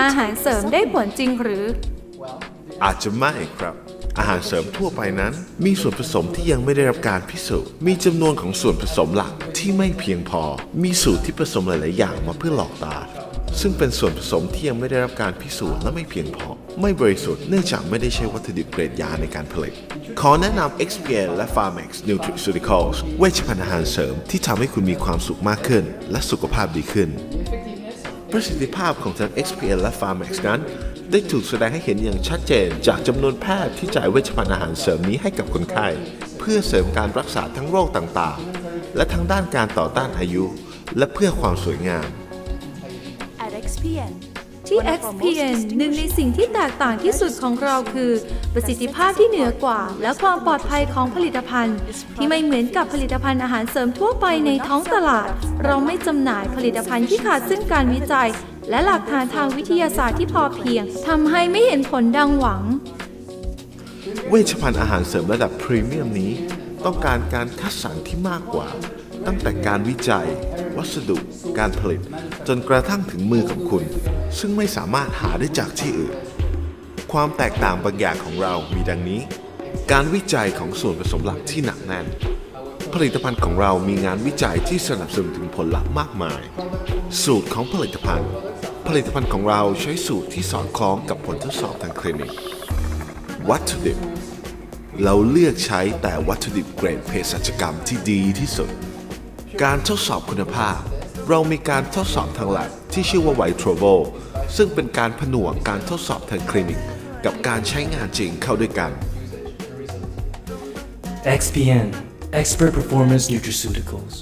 อาหารเสริมได้ผลจริงหรือ อาจจะไม่ครับ อาหารเสริมทั่วไปนั้น มีส่วนผสมที่ยังไม่ได้รับการพิสูจน์ มีจำนวนของส่วนผสมหลักที่ไม่เพียงพอ มีสูตรที่ผสมหลาย ๆ อย่างมาเพื่อหลอกตา ซึ่งเป็นส่วนผสมที่ยังไม่ได้รับการพิสูจน์และไม่เพียงพอ ไม่บริสุทธิ์เนื่องจากไม่ได้ใช้วัตถุดิบเกรดยาในการผลิต ขอแนะนำ XPN และ Pharmax Nutraceuticals เวชภัณฑ์อาหารเสริมที่ทำให้คุณมีความสุขมากขึ้น และสุขภาพดีขึ้น ประสิทธิภาพของทั้ง XPN และ Pharmax นั้น ได้ถูกแสดงให้เห็นอย่างชัดเจน จากจำนวนแพทย์ที่จ่ายเวชภัณฑ์อาหารเสริมนี้ให้กับคนไข้ เพื่อเสริมการรักษาทั้งโรคต่างๆ และทั้งด้านการต่อต้านอายุ และเพื่อความสวยงาม At XPN ที่ XPN หนึ่งในสิ่งที่แตกต่างที่สุดของเราคือ ประสิทธิภาพที่เหนือกว่า และความปลอดภัยของผลิตภัณฑ์ ที่ไม่เหมือนกับผลิตภัณฑ์อาหารเสริมทั่วไปในท้องตลาด เราไม่จำหน่ายผลิตภัณฑ์ที่ขาดซึ่งการวิจัย และหลักฐานทางวิทยาศาสตร์ที่พอเพียงทำให้ไม่เห็นผลดังหวัง เวชภัณฑ์อาหารเสริมระดับพรีเมียมนี้ ต้องการการคัดสรรที่มากกว่า ตั้งแต่การวิจัย วัสดุ การผลิต จนกระทั่งถึงมือของคุณ ซึ่งไม่สามารถหาได้จากที่อื่น ความแตกต่างบางอย่างของเรามีดังนี้ การวิจัยของส่วนผสมหลักที่หนักแน่น ผลิตภัณฑ์ของเรามีงานวิจัยที่สนับสนุนถึงผลลัพธ์มากมาย สูตรของผลิตภัณฑ์ ผลิตภัณฑ์ของเราใช้สูตรที่สอดคล้องกับผลทดสอบทางคลินิก วัตถุดิบเราเลือกใช้แต่วัตถุดิบเกรดเภสัชกรรมที่ดีที่สุด การทดสอบคุณภาพ เรามีการทดสอบทางหลักที่ชื่อว่าไวโทรโวซึ่งเป็นการผนวกการทดสอบทางคลินิก กับการใช้งานจริงเข้าด้วยกัน XPN Expert Performance Nutraceuticals